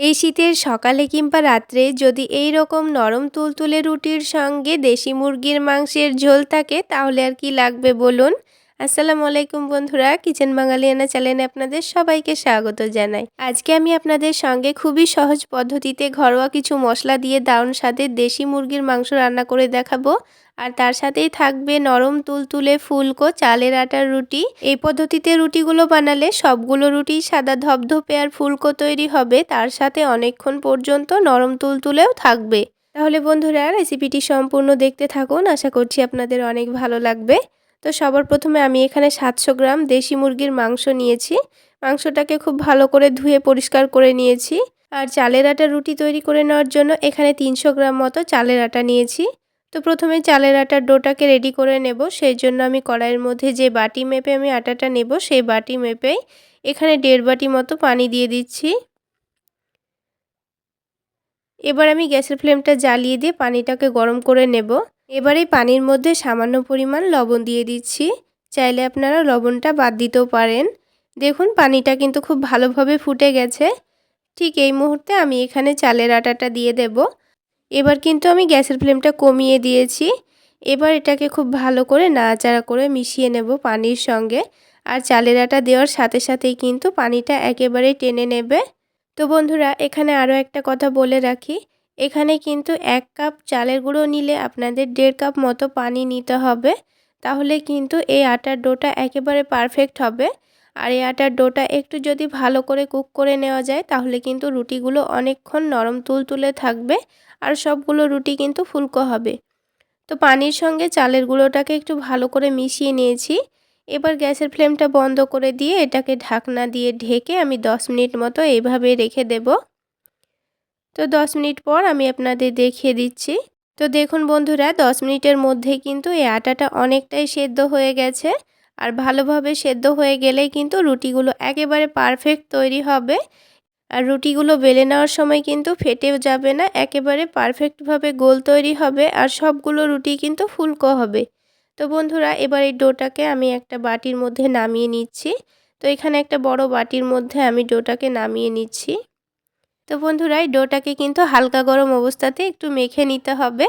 এই শীতের সকালে কিংবা রাত্রে যদি এই রকম নরম তুলতুলে রুটির সঙ্গে দেশি মুরগির মাংসের ঝোল থাকে, তাহলে আর কি লাগবে বলুন? আসসালামু আলাইকুম বন্ধুরা, কিচেন বাঙালিয়ানা চ্যানেলে আপনাদের সবাইকে স্বাগত জানাই। আজকে আমি আপনাদের সঙ্গে খুবই সহজ পদ্ধতিতে ঘরোয়া কিছু মশলা দিয়ে দারুণ স্বাদের দেশি মুরগির মাংস রান্না করে দেখাবো। আর তার সাথেই থাকবে নরম তুলতুলে ফুলকো, চালের আটার রুটি। এই পদ্ধতিতে রুটিগুলো বানালে সবগুলো রুটি সাদা ধপধপে আর ফুলকো তৈরি হবে। তার সাথে অনেকক্ষণ পর্যন্ত নরম তুলতুলেও থাকবে। তাহলে বন্ধুরা, রেসিপিটি সম্পূর্ণ দেখতে থাকুন। আশা করছি আপনাদের অনেক ভালো লাগবে। তো সবার প্রথমে আমি এখানে সাতশো গ্রাম দেশি মুরগির মাংস নিয়েছি। মাংসটাকে খুব ভালো করে ধুয়ে পরিষ্কার করে নিয়েছি। আর চালের আটা রুটি তৈরি করে নেওয়ার জন্য এখানে তিনশো গ্রাম মতো চালের আটা নিয়েছি। তো প্রথমে চালের আটার ডোটাকে রেডি করে নেব। সেই জন্য আমি কড়াইয়ের মধ্যে যে বাটি মেপে আমি আটাটা নেব, সেই বাটি মেপেই এখানে দেড় বাটি মতো পানি দিয়ে দিচ্ছি। এবার আমি গ্যাসের ফ্লেমটা জ্বালিয়ে দিয়ে পানিটাকে গরম করে নেব। এবার পানির মধ্যে সামান্য পরিমাণ লবণ দিয়ে দিচ্ছি। চাইলে আপনারা লবণটা বাদ দিতেও পারেন। দেখুন, পানিটা কিন্তু খুব ভালোভাবে ফুটে গেছে। ঠিক এই মুহূর্তে আমি এখানে চালের আটাটা দিয়ে দেব। এবার কিন্তু আমি গ্যাসের ফ্লেমটা কমিয়ে দিয়েছি। এবার এটাকে খুব ভালো করে নাড়াচাড়া করে মিশিয়ে নেব পানির সঙ্গে। আর চালের আটা দেওয়ার সাথে সাথেই কিন্তু পানিটা একেবারেই টেনে নেবে। তো বন্ধুরা, এখানে আরও একটা কথা বলে রাখি। এখানে কিন্তু এক কাপ চালের গুঁড়ো নিলে আপনাদের দেড় কাপ মতো পানি নিতে হবে। তাহলে কিন্তু এই আটার ডোটা একেবারে পারফেক্ট হবে। আর এই আটার ডোটা একটু যদি ভালো করে কুক করে নেওয়া যায়, তাহলে কিন্তু রুটিগুলো অনেকক্ষণ নরম তুলতুলে থাকবে আর সবগুলো রুটি কিন্তু ফুলকো হবে। তো পানির সঙ্গে চালের গুঁড়োটাকে একটু ভালো করে মিশিয়ে নিয়েছি। এবার গ্যাসের ফ্লেমটা বন্ধ করে দিয়ে এটাকে ঢাকনা দিয়ে ঢেকে আমি 10 মিনিট মতো এইভাবে রেখে দেব। তো 10 মিনিট পর আমি আপনাদের দেখিয়ে দিচ্ছি। তো দেখুন বন্ধুরা 10 মিনিটের মধ্যে কিন্তু এই আটাটা অনেকটাই সেদ্ধ হয়ে গেছে। আর ভালোভাবে সেদ্ধ হয়ে গেলেই কিন্তু রুটিগুলো একেবারে পারফেক্ট তৈরি হবে। আর রুটিগুলো বেলে নেওয়ার সময় কিন্তু ফেটেও যাবে না, একেবারে পারফেক্টভাবে গোল তৈরি হবে আর সবগুলো রুটি কিন্তু ফুলকো হবে। তো বন্ধুরা, এবার এই ডোটাকে আমি একটা বাটির মধ্যে নামিয়ে নিচ্ছি। তো এখানে একটা বড় বাটির মধ্যে আমি ডোটাকে নামিয়ে নিচ্ছি। তো বন্ধুরা, এই ডোটাকে কিন্তু হালকা গরম অবস্থাতে একটু মেখে নিতে হবে।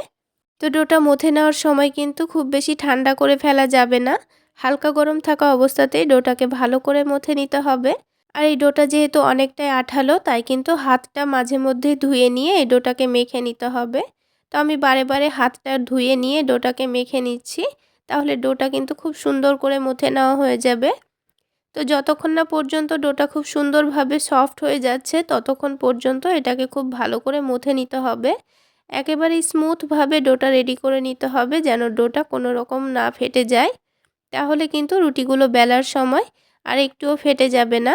তো ডোটা মথে নেওয়ার সময় কিন্তু খুব বেশি ঠান্ডা করে ফেলা যাবে না। হালকা গরম থাকা অবস্থাতেই ডোটাকে ভালো করে মথে নিতে হবে। আর এই ডোটা যেহেতু অনেকটাই আঠালো, তাই কিন্তু হাতটা মাঝে মধ্যে ধুয়ে নিয়ে এই ডোটাকে মেখে নিতে হবে। তো আমি বারে বারে হাতটা ধুয়ে নিয়ে ডোটাকে মেখে নিচ্ছি। তাহলে ডোটা কিন্তু খুব সুন্দর করে মুথে নেওয়া হয়ে যাবে। তো যতক্ষণ না পর্যন্ত ডোটা খুব সুন্দরভাবে সফট হয়ে যাচ্ছে, ততক্ষণ পর্যন্ত এটাকে খুব ভালো করে মুথে নিতে হবে। একেবারে স্মুথভাবে ডোটা রেডি করে নিতে হবে যেন ডোটা কোনো রকম না ফেটে যায়। তাহলে কিন্তু রুটিগুলো বেলার সময় আর একটুও ফেটে যাবে না।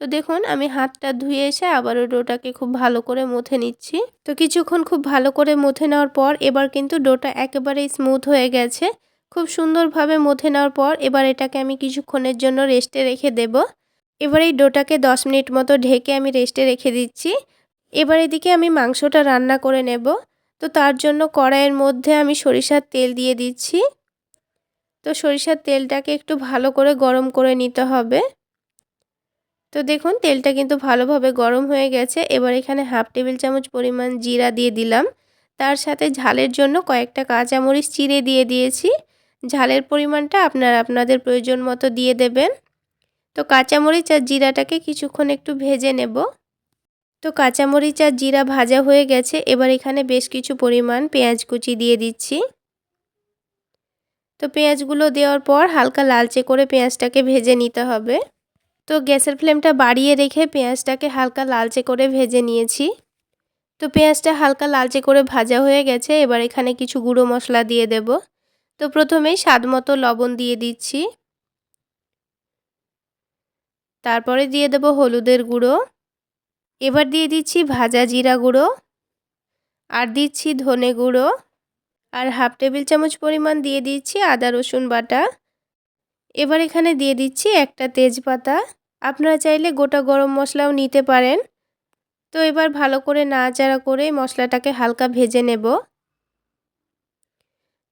তো দেখুন, আমি হাতটা ধুয়ে এসে আবারও ডোটাকে খুব ভালো করে মুথে নিচ্ছি। তো কিছুক্ষণ খুব ভালো করে মুথে নেওয়ার পর এবার কিন্তু ডোটা একেবারেই স্মুথ হয়ে গেছে। খুব সুন্দরভাবে মথে নেওয়ার পর এবার এটাকে আমি কিছুক্ষণের জন্য রেস্টে রেখে দেব। এবার এই ডোটাকে 10 মিনিট মতো ঢেকে আমি রেস্টে রেখে দিচ্ছি। এবার এদিকে আমি মাংসটা রান্না করে নেব। তো তার জন্য কড়াইয়ের মধ্যে আমি সরিষার তেল দিয়ে দিচ্ছি। তো সরিষার তেলটাকে একটু ভালো করে গরম করে নিতে হবে। তো দেখুন, তেলটা কিন্তু ভালোভাবে গরম হয়ে গেছে। এবার এখানে হাফ টেবিল চামচ পরিমাণ জিরা দিয়ে দিলাম। তার সাথে ঝালের জন্য কয়েকটা কাঁচামরিচ চিড়ে দিয়ে দিয়েছি। ঝালের পরিমাণটা আপনারা আপনাদের প্রয়োজন মতো দিয়ে দেবেন। তো কাঁচামরিচ আর জিরাটাকে কিছুক্ষণ একটু ভেজে নেব। তো কাঁচামরিচ আর জিরা ভাজা হয়ে গেছে। এবার এখানে বেশ কিছু পরিমাণ পেঁয়াজ কুচি দিয়ে দিচ্ছি। তো পেঁয়াজগুলো দেওয়ার পর হালকা লালচে করে পেঁয়াজটাকে ভেজে নিতে হবে। তো গ্যাসের ফ্লেমটা বাড়িয়ে রেখে পেঁয়াজটাকে হালকা লালচে করে ভেজে নিয়েছি। তো পেঁয়াজটা হালকা লালচে করে ভাজা হয়ে গেছে, এবার এখানে কিছু গুঁড়ো মশলা দিয়ে দেব। তো প্রথমেই স্বাদ মতো লবণ দিয়ে দিচ্ছি। তারপরে দিয়ে দেব হলুদের গুঁড়ো। এবার দিয়ে দিচ্ছি ভাজা জিরা গুঁড়ো। আর দিচ্ছি ধনে গুঁড়ো। আর হাফ টেবিল চামচ পরিমাণ দিয়ে দিচ্ছি আদা, রসুন বাটা। এবার এখানে দিয়ে দিচ্ছি একটা তেজপাতা। আপনারা চাইলে গোটা গরম মশলাও নিতে পারেন। তো এবার ভালো করে নাড়াচাড়া করে মশলাটাকে হালকা ভেজে নেব।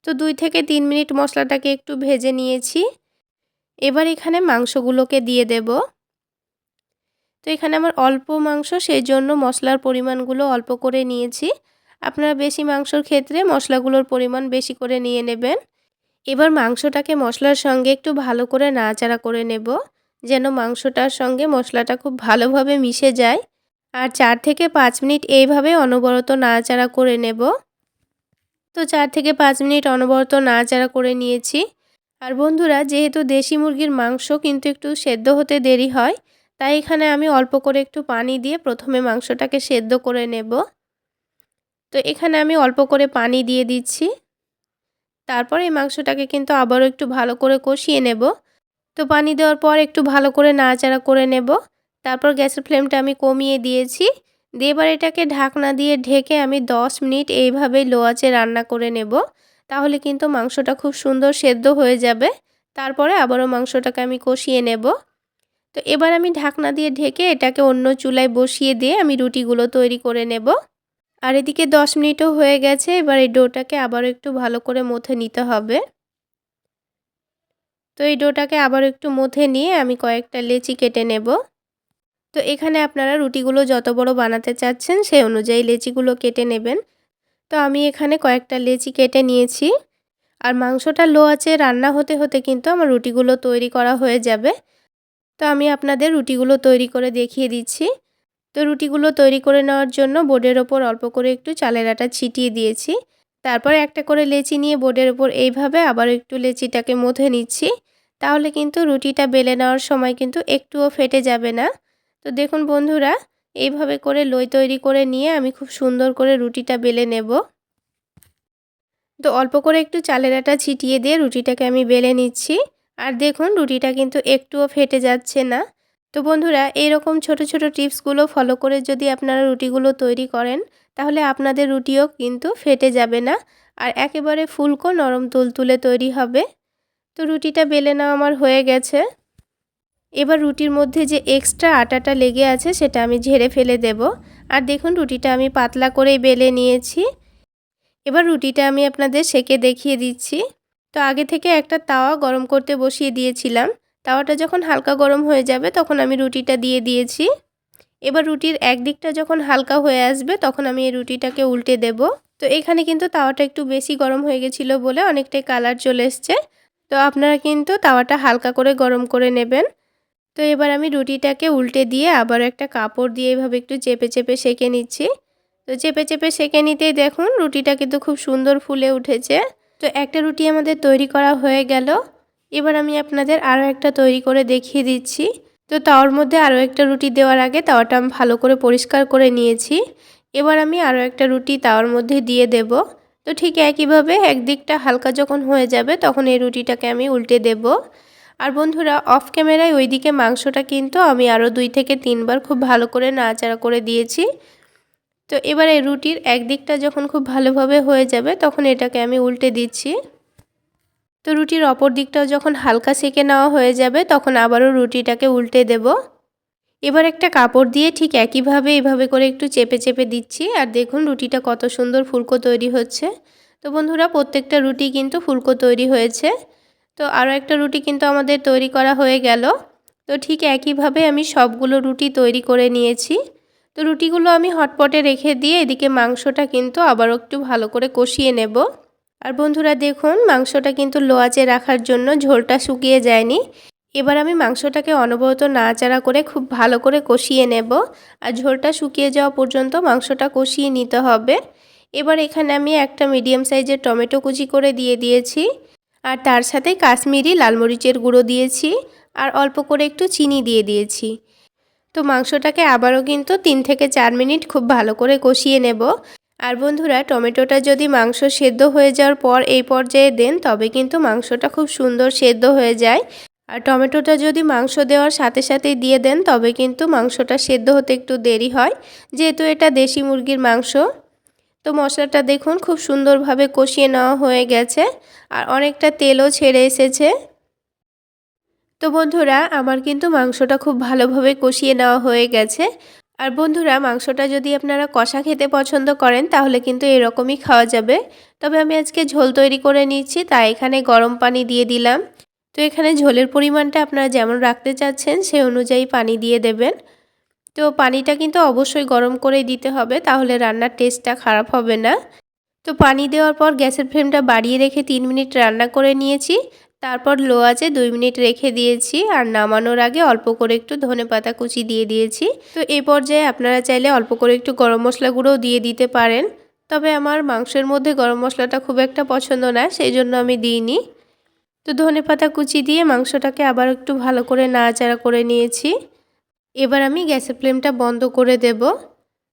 তো দুই থেকে তিন মিনিট মশলাটাকে একটু ভেজে নিয়েছি। এবার এখানে মাংসগুলোকে দিয়ে দেব। তো এখানে আমার অল্প মাংস সেই জন্য মশলার পরিমাণগুলো অল্প করে নিয়েছি। আপনারা বেশি মাংসর ক্ষেত্রে মশলাগুলোর পরিমাণ বেশি করে নিয়ে নেবেন। এবার মাংসটাকে মশলার সঙ্গে একটু ভালো করে নাড়াচাড়া করে নেব, যেন মাংসটার সঙ্গে মশলাটা খুব ভালোভাবে মিশে যায়। আর চার থেকে পাঁচ মিনিট এইভাবে অনবরত নাড়াচাড়া করে নেব। তো চার থেকে পাঁচ মিনিট অনবরত নাড়াচাড়া করে নিয়েছি। আর বন্ধুরা, যেহেতু দেশি মুরগির মাংস কিন্তু একটু সেদ্ধ হতে দেরি হয়, তাই এখানে আমি অল্প করে একটু পানি দিয়ে প্রথমে মাংসটাকে সেদ্ধ করে নেব। তো এখানে আমি অল্প করে পানি দিয়ে দিচ্ছি। তারপর এই মাংসটাকে কিন্তু আবারও একটু ভালো করে কষিয়ে নেব। তো পানি দেওয়ার পর একটু ভালো করে নাড়াচাড়া করে নেব। তারপর গ্যাসের ফ্লেমটা আমি কমিয়ে দিয়েছি। দিয়ে এবার এটাকে ঢাকনা দিয়ে ঢেকে আমি 10 মিনিট এইভাবেই লো আঁচে রান্না করে নেব। তাহলে কিন্তু মাংসটা খুব সুন্দর সেদ্ধ হয়ে যাবে। তারপরে আবারও মাংসটাকে আমি কষিয়ে নেব। তো এবার আমি ঢাকনা দিয়ে ঢেকে এটাকে অন্য চুলায় বসিয়ে দিয়ে আমি রুটিগুলো তৈরি করে নেব। আর এদিকে 10 মিনিটও হয়ে গেছে, এবার এই ডোটাকে আবারও একটু ভালো করে মথে নিতে হবে। তো এই ডোটাকে আবার একটু মথে নিয়ে আমি কয়েকটা লেচি কেটে নেব। তো এখানে আপনারা রুটিগুলো যত বড় বানাতে চাচ্ছেন, সেই অনুযায়ী লেচিগুলো কেটে নেবেন। তো আমি এখানে কয়েকটা লেচি কেটে নিয়েছি। আর মাংসটা লো আছে রান্না হতে হতে কিন্তু আমার রুটিগুলো তৈরি করা হয়ে যাবে। তো আমি আপনাদের রুটিগুলো তৈরি করে দেখিয়ে দিচ্ছি। তো রুটিগুলো তৈরি করে নেওয়ার জন্য বোর্ডের ওপর অল্প করে একটু চালের আটা ছিটিয়ে দিয়েছি। তারপর একটা করে লেচি নিয়ে বোর্ডের ওপর এইভাবে আবার একটু লেচিটাকে মথে নিচ্ছি। তাহলে কিন্তু রুটিটা বেলে নেওয়ার সময় কিন্তু একটুও ফেটে যাবে না। তো দেখুন বন্ধুরা, এইভাবে করে লই তৈরি করে নিয়ে আমি খুব সুন্দর করে রুটিটা বেলে নেব। তো অল্প করে একটু চালের আটা ছিটিয়ে দিয়ে রুটিটাকে আমি বেলে নিচ্ছি। আর দেখুন রুটিটা কিন্তু একটুও ফেটে যাচ্ছে না। তো বন্ধুরা এইরকম ছোট ছোট টিপসগুলো ফলো করে যদি আপনারা রুটিগুলো তৈরি করেন, তাহলে আপনাদের রুটিও কিন্তু ফেটে যাবে না আর একেবারে ফুলকো নরম তুলতুলে তৈরি হবে। তো রুটিটা বেলে নেওয়া আমার হয়ে গেছে। এবার রুটির মধ্যে যে এক্সট্রা আটাটা লেগে আছে, সেটা আমি ঝেড়ে ফেলে দেব। আর দেখুন, রুটিটা আমি পাতলা করেই বেলে নিয়েছি। এবার রুটিটা আমি আপনাদের সেকে দেখিয়ে দিচ্ছি। তো আগে থেকে একটা তাওয়া গরম করতে বসিয়ে দিয়েছিলাম। তাওয়াটা যখন হালকা গরম হয়ে যাবে, তখন আমি রুটিটা দিয়ে দিয়েছি। এবার রুটির একদিকটা যখন হালকা হয়ে আসবে, তখন আমি এই রুটিটাকে উল্টে দেব। তো এখানে কিন্তু তাওয়াটা একটু বেশি গরম হয়ে গেছিল বলে অনেকটাই কালার চলে এসছে। তো আপনারা কিন্তু তাওয়াটা হালকা করে গরম করে নেবেন। তো এবার আমি রুটিটাকে উল্টে দিয়ে আবার একটা কাপড় দিয়ে এভাবে একটু চেপে চেপে সেঁকে নিচ্ছি। তো চেপে চেপে সেঁকে নিতেই দেখুন রুটিটা কিন্তু খুব সুন্দর ফুলে উঠেছে। তো একটা রুটি আমাদের তৈরি করা হয়ে গেল। এবার আমি আপনাদের আরও একটা তৈরি করে দেখিয়ে দিচ্ছি। তো তাওয়ার মধ্যে আরও একটা রুটি দেওয়ার আগে তাওয়াটা আমি ভালো করে পরিষ্কার করে নিয়েছি। এবার আমি আরও একটা রুটি তাওয়ার মধ্যে দিয়ে দেব। তো ঠিক একইভাবে একদিকটা হালকা যখন হয়ে যাবে তখন এই রুটিটাকে আমি উল্টে দেব। আর বন্ধুরা, অফ ক্যামেরায় ওইদিকে মাংসটা কিন্তু আমি আরও দুই থেকে তিনবার খুব ভালো করে নাড়াচাড়া করে দিয়েছি। তো এবার এই রুটির একদিকটা যখন খুব ভালোভাবে হয়ে যাবে তখন এটাকে আমি উল্টে দিচ্ছি। তো রুটির অপর দিকটাও যখন হালকা সেকে নেওয়া হয়ে যাবে, তখন আবারও রুটিটাকে উল্টে দেব। এবার একটা কাপড় দিয়ে ঠিক একইভাবে এভাবে করে একটু চেপে চেপে দিচ্ছি। আর দেখুন রুটিটা কত সুন্দর ফুলকো তৈরি হচ্ছে। তো বন্ধুরা, প্রত্যেকটা রুটি কিন্তু ফুলকো তৈরি হয়েছে। তো আরও একটা রুটি কিন্তু আমাদের তৈরি করা হয়ে গেল। তো ঠিক একইভাবে আমি সবগুলো রুটি তৈরি করে নিয়েছি। তো রুটিগুলো আমি হটপটে রেখে দিয়ে এদিকে মাংসটা কিন্তু আবারও একটু ভালো করে কষিয়ে নেব। আর বন্ধুরা দেখুন, মাংসটা কিন্তু লোয়াচে রাখার জন্য ঝোলটা শুকিয়ে যায়নি। এবার আমি মাংসটাকে অনবরত নাড়াচাড়া করে খুব ভালো করে কষিয়ে নেব। আর ঝোলটা শুকিয়ে যাওয়া পর্যন্ত মাংসটা কষিয়ে নিতে হবে। এবার এখানে আমি একটা মিডিয়াম সাইজের টমেটো কুচি করে দিয়ে দিয়েছি। আর তার সাথে কাশ্মীরি লাল মরিচের গুঁড়ো দিয়েছি। আর অল্প করে একটু চিনি দিয়ে দিয়েছি। তো মাংসটাকে আবারও কিন্তু তিন থেকে চার মিনিট খুব ভালো করে কষিয়ে নেব। আর বন্ধুরা, টমেটোটা যদি মাংস সেদ্ধ হয়ে যাওয়ার পর এই পর্যায়ে দেন, তবে কিন্তু মাংসটা খুব সুন্দর সেদ্ধ হয়ে যায়। আর টমেটোটা যদি মাংস দেওয়ার সাথে সাথেই দিয়ে দেন, তবে কিন্তু মাংসটা সেদ্ধ হতে একটু দেরি হয়, যেহেতু এটা দেশি মুরগির মাংস। তো মশলাটা দেখুন, খুব সুন্দরভাবে কষিয়ে নেওয়া হয়ে গেছে, আর অনেকটা তেলও ছেড়ে এসেছে। তো বন্ধুরা, আমার কিন্তু মাংসটা খুব ভালোভাবে কষিয়ে নেওয়া হয়ে গেছে। আর বন্ধুরা, মাংসটা যদি আপনারা কষা খেতে পছন্দ করেন, তাহলে কিন্তু এরকমই খাওয়া যাবে। তবে আমি আজকে ঝোল তৈরি করে নিচ্ছি তাই এখানে গরম পানি দিয়ে দিলাম। তো এখানে ঝোলের পরিমাণটা আপনারা যেমন রাখতে চাচ্ছেন, সে অনুযায়ী পানি দিয়ে দেবেন। তো পানিটা কিন্তু অবশ্যই গরম করে দিতে হবে, তাহলে রান্নার টেস্টটা খারাপ হবে না। তো পানি দেওয়ার পর গ্যাসের ফ্লেমটা বাড়িয়ে রেখে তিন মিনিট রান্না করে নিয়েছি। তারপর লো আছে দুই মিনিট রেখে দিয়েছি আর নামানোর আগে অল্প করে একটু ধনে পাতা কুচি দিয়ে দিয়েছি। তো এই পর্যায়ে আপনারা চাইলে অল্প করে একটু গরম মশলা গুঁড়োও দিয়ে দিতে পারেন। তবে আমার মাংসের মধ্যে গরম মশলাটা খুব একটা পছন্দ না, সেই জন্য আমি দিইনি। তো ধনে পাতা কুচি দিয়ে মাংসটাকে আবার একটু ভালো করে নাড়াচাড়া করে নিয়েছি। এবার আমি গ্যাসের ফ্লেমটা বন্ধ করে দেব।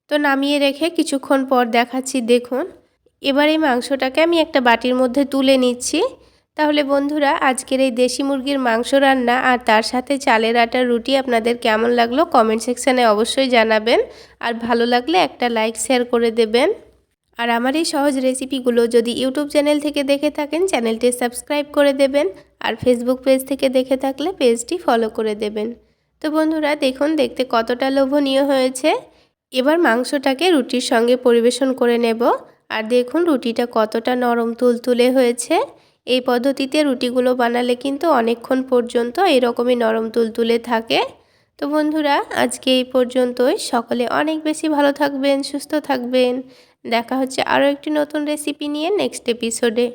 তো নামিয়ে রেখে কিছুক্ষণ পর দেখাচ্ছি, দেখুন। এবার এই মাংসটাকে আমি একটা বাটির মধ্যে তুলে নিচ্ছি। তাহলে বন্ধুরা, আজকের এই দেশি মুরগির মাংস রান্না আর তার সাথে চালের আটার রুটি আপনাদের কেমন লাগল কমেন্ট সেকশানে অবশ্যই জানাবেন। আর ভালো লাগলে একটা লাইক, শেয়ার করে দেবেন। আর আমার এই সহজ রেসিপিগুলো যদি ইউটিউব চ্যানেল থেকে দেখে থাকেন, চ্যানেলটি সাবস্ক্রাইব করে দেবেন। আর ফেসবুক পেজ থেকে দেখে থাকলে পেজটি ফলো করে দেবেন। তো বন্ধুরা, দেখুন, দেখতে কতটা লোভনীয় হয়েছে। এবার মাংসটাকে রুটির সঙ্গে পরিবেশন করে নেব। আর দেখুন, রুটিটা কতটা নরম, তুলতুলে হয়েছে। এই পদ্ধতিতে রুটিগুলো বানালে কিন্তু অনেকক্ষণ পর্যন্ত এরকমই নরম তুলতুলে থাকে। তো বন্ধুরা, আজকে এই পর্যন্তই। সকলে অনেক বেশি ভালো থাকবেন, সুস্থ থাকবেন। দেখা হচ্ছে আরও একটি নতুন রেসিপি নিয়ে নেক্সট এপিসোডে